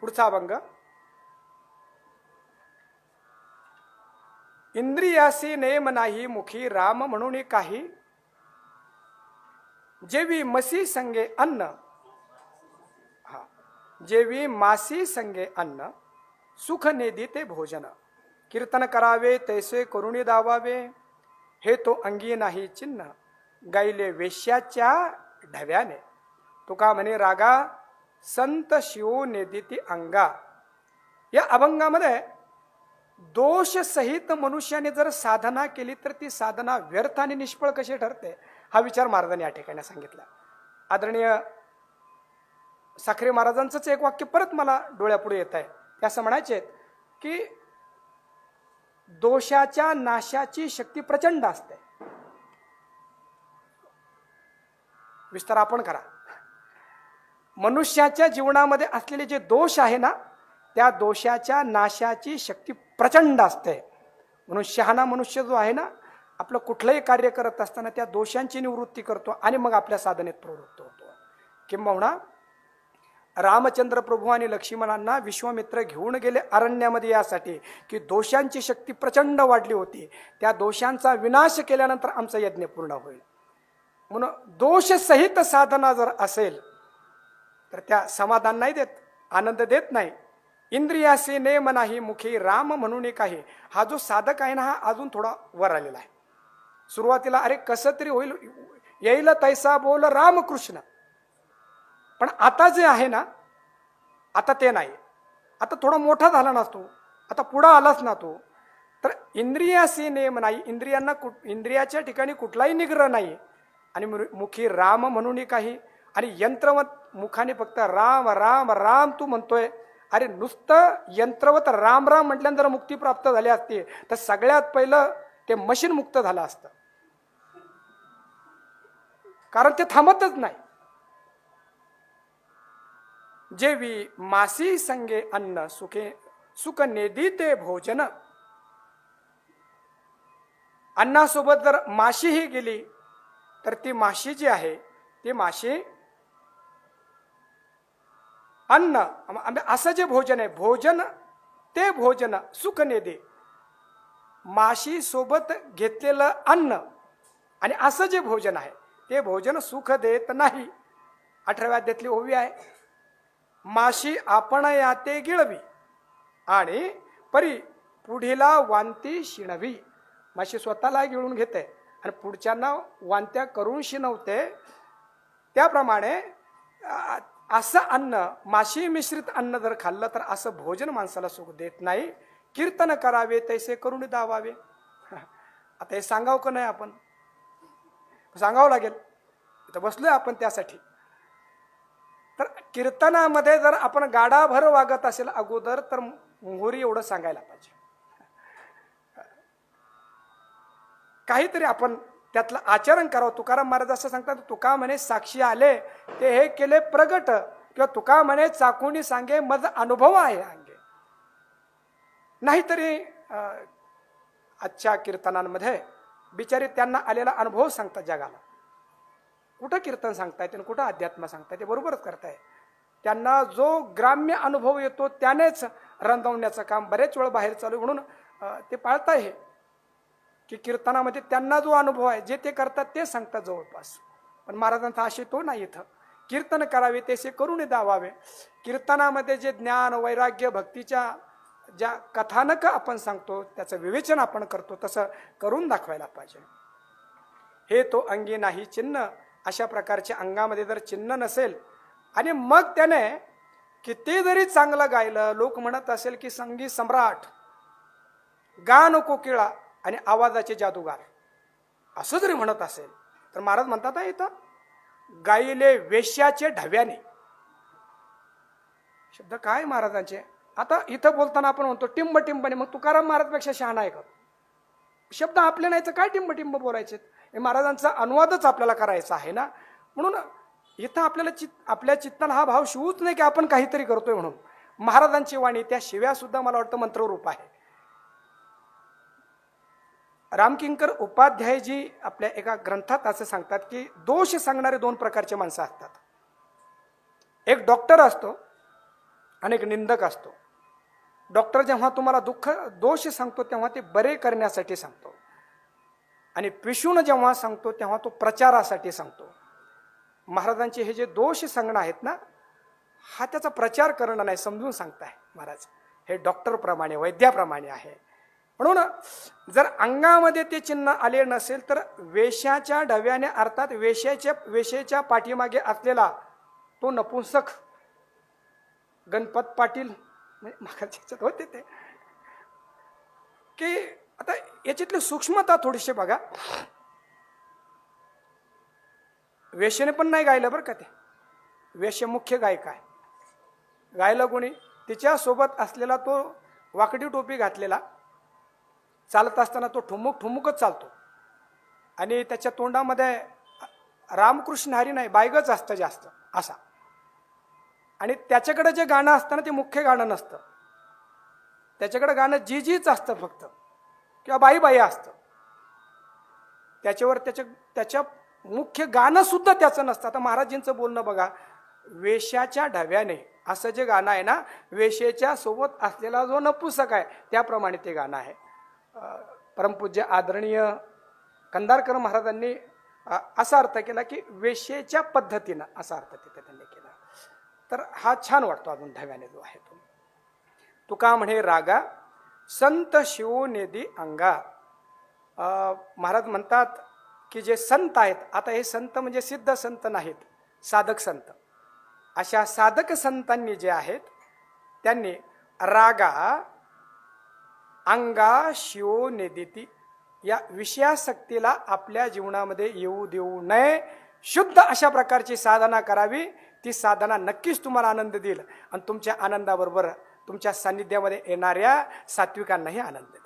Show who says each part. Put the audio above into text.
Speaker 1: पुढचा अभंग. इंद्रियासी नेम नाही मुखी राम म्हणून काही. जेवी मसी संगे अन्न. हा. जेवी मासी संगे अन्न. सुख नेदी ते भोजन. कीर्तन करावे तैसे करुणी दावावे. हे तो अंगी नाही चिन्ह. गायले वेश्याच्या ढव्याने. तुका म्हणे रागा संत शिव नेदिती अंगा या अभंगामध्ये दोषसहित मनुष्याने जर साधना केली तर ती साधना व्यर्थ आणि निष्फळ कशी ठरते हा विचार महाराजांनी या ठिकाणी सांगितला आदरणीय साखरे महाराजांचंच एक वाक्य परत मला डोळ्यापुढे येत आहे ते असं म्हणायचे की दोषाच्या नाशाची शक्ती प्रचंड असते विस्तार आपण करा मनुष्याच्या जीवनामध्ये असलेले जे दोष आहे ना त्या दोषाच्या नाशाची शक्ती प्रचंड असते. म्हणून शहाणा मनुष्य जो आहे ना आपलं कुठलंही कार्य करत असताना त्या दोषांची निवृत्ती करतो आणि मग आपल्या साधनेत प्रवृत्त होतो. किंबहुना रामचंद्र प्रभू आणि लक्ष्मणांना विश्वामित्र घेऊन गेले अरण्यामध्ये यासाठी की दोषांची शक्ती प्रचंड वाढली होती. त्या दोषांचा विनाश केल्यानंतर आमचा यज्ञ पूर्ण होईल. म्हणून दोषसहित साधना जर असेल तर त्या समाधान नाही देत आनंद देत नाही. इंद्रियासे नेम नाही मुखी राम म्हणून एक आहे. हा जो साधक आहे ना हा अजून थोडा वर आलेला आहे. सुरुवातीला अरे कसं तरी होईल येईल तैसा बोल रामकृष्ण पण आता जे आहे ना आता ते नाही. आता थोडा मोठा झाला नसतो तो आता पुढं आलाच ना तो. तर इंद्रियासी नेम नाही इंद्रियांना कुठ इंद्रियाच्या ठिकाणी कुठलाही निग्रह नाही. आणि मुखी राम म्हणून काही आणि यंत्रवत मुखाने फक्त राम राम राम तू म्हणतोय. अरे नुसतं यंत्रवत राम राम म्हटल्यानंतर मुक्ती प्राप्त झाली असती तर सगळ्यात पहिलं ते मशीन मुक्त झालं असतं. कारण ते थांबतच नाही. जेवी मासी संगे अन्न सुखे सुख नेदी ते भोजन. अन्नासोबत जर माशीही गेली तर ती माशी जी आहे ती माशी अन्न असं जे भोजन आहे भोजन ते भोजन सुख नेदे माशी सोबत घेतलेलं अन्न आणि असं जे भोजन आहे ते भोजन सुख देत नाही. अठराव्या देतली ओवी आहे माशी आपण याते गिळवी आणि परी पुढीला वांती शिणवी. माशी स्वतःला गिळून घेते आणि पुढच्यांना वांत्या करून शिनवते त्याप्रमाणे असं अन्न माशी मिश्रित अन्न जर खाल्लं तर असं भोजन माणसाला सुख देत नाही. कीर्तन करावे तैसे करून दावावे. आता हे सांगावं का नाही आपण? सांगावं लागेल. इथं बसलोय आपण त्यासाठी. तर कीर्तनामध्ये जर आपण गाडाभर वागत असेल अगोदर तर मोहरी एवढं सांगायला पाहिजे. काहीतरी आपण त्यातलं आचरण करावं. तुकाराम महाराज असं सांगतात तुका म्हणे साक्षी आले ते हे केले प्रगट किंवा तुका म्हणे चाकूनी सांगे मज अनुभव आहे अंगे नाहीतरी आजच्या कीर्तनांमध्ये बिचारे त्यांना आलेला अनुभव सांगतात जगाला. कुठं कीर्तन सांगतायत आणि कुठं अध्यात्म सांगताय ते बरोबरच करताय त्यांना जो ग्राम्य अनुभव येतो त्यानेच रंगवण्याचं काम बरेच वेळ बाहेर चालू म्हणून ते पाळताय हे. की कीर्तनामध्ये त्यांना जो अनुभव आहे जे ते करतात ते सांगतात जवळपास. पण महाराजांचा आशय तो नाही इथं. कीर्तन करावे तेसे करून दावावे. कीर्तनामध्ये जे ज्ञान वैराग्य भक्तीच्या ज्या कथानक आपण सांगतो त्याचं विवेचन आपण करतो तसं करून दाखवायला पाहिजे. हे तो अंगी नाही चिन्ह. अशा प्रकारच्या अंगामध्ये जर चिन्ह नसेल आणि मग त्याने किती जरी चांगलं गायलं लोक म्हणत असेल की संगीत सम्राट गान कोकिळा आणि आवाजाचे जादूगार. असं जरी म्हणत असेल तर महाराज म्हणतात इथं गायले वेश्याचे ढव्याने. शब्द काय महाराजांचे? आता इथं बोलताना आपण म्हणतो टिंब टिंबने मग तुकाराम महाराजपेक्षा शहाणा आहे का? शब्द आपले नाही तर काय टिंब टिंब बोलायचे? हे महाराजांचा अनुवादच आपल्याला करायचा आहे ना? म्हणून इथं आपल्याला चित आपल्या चित्ताला हा भाव शिवूच नाही की आपण काहीतरी करतोय म्हणून. महाराजांची वाणी त्या शिव्यासुद्धा मला वाटतं मंत्ररूप आहे. रामकिंकर उपाध्यायजी आपल्या एका ग्रंथात असं सांगतात की दोष सांगणारे दोन प्रकारचे माणसं असतात. एक डॉक्टर असतो आणि एक निंदक असतो. डॉक्टर जेव्हा तुम्हाला दुःख दोष सांगतो तेव्हा ते बरे करण्यासाठी सांगतो. आणि पिशून जेव्हा सांगतो तेव्हा तो प्रचारासाठी सांगतो. महाराजांचे हे जे दोष सांगणं आहेत ना हा त्याचा प्रचार करणं नाही समजून सांगताय महाराज. हे डॉक्टरप्रमाणे वैद्याप्रमाणे आहे. म्हणून जर अंगामध्ये ते चिन्ह आले नसेल तर वेशाच्या डव्याने अर्थात वेशाच्या वेशेच्या पाठीमागे असलेला तो नपुंसक गणपत पाटील म्हणजे होते ते. की आता याच्यातली सूक्ष्मता थोडीशी बघा. वेशेने पण नाही गायलं बरं का ते. वेश मुख्य गायक आहे. गायलं कोणी? तिच्यासोबत असलेला तो वाकडी टोपी घातलेला. चालत असताना तो ठुमुक ठुमुकच चालतो. आणि त्याच्या तोंडामध्ये रामकृष्ण हरी नाही बायगच असतं जास्त असा. आणि त्याच्याकडे जे गाणं असतं ना ते मुख्य गाणं नसतं. त्याच्याकडे गाणं जी जीच असतं फक्त किंवा बाई बाई असतं. त्याच्यावर त्याच्या त्याच्या मुख्य गाणं सुद्धा त्याचं नसतं. आता महाराजींचं बोलणं बघा वेशाच्या ढव्याने असं जे गाणं आहे ना वेशेच्या सोबत असलेला जो नपुसक आहे त्याप्रमाणे ते गाणं आहे. परमपूज्य आदरणीय कंदारकर महाराजांनी असा अर्थ केला की वेशेच्या पद्धतीनं असा अर्थ तिथे त्यांनी केला. तर हा छान वाटतो अजून धव्याने जो आहे तो. तुका म्हणे रागा संत शिव नेदी अंगा. महाराज म्हणतात की जे संत आहेत आता हे संत म्हणजे सिद्ध संत नाहीत साधक संत. अशा साधक संतांनी जे आहेत त्यांनी रागा अंगा शिव नेदिती या विषयासक्तीला आपल्या जीवनामध्ये येऊ देऊ नये. शुद्ध अशा प्रकारची साधना करावी. ती साधना नक्कीच तुम्हाला आनंद देईल. आणि तुमच्या आनंदाबरोबर तुमच्या सान्निध्यामध्ये येणाऱ्या सात्विकांनाही आनंद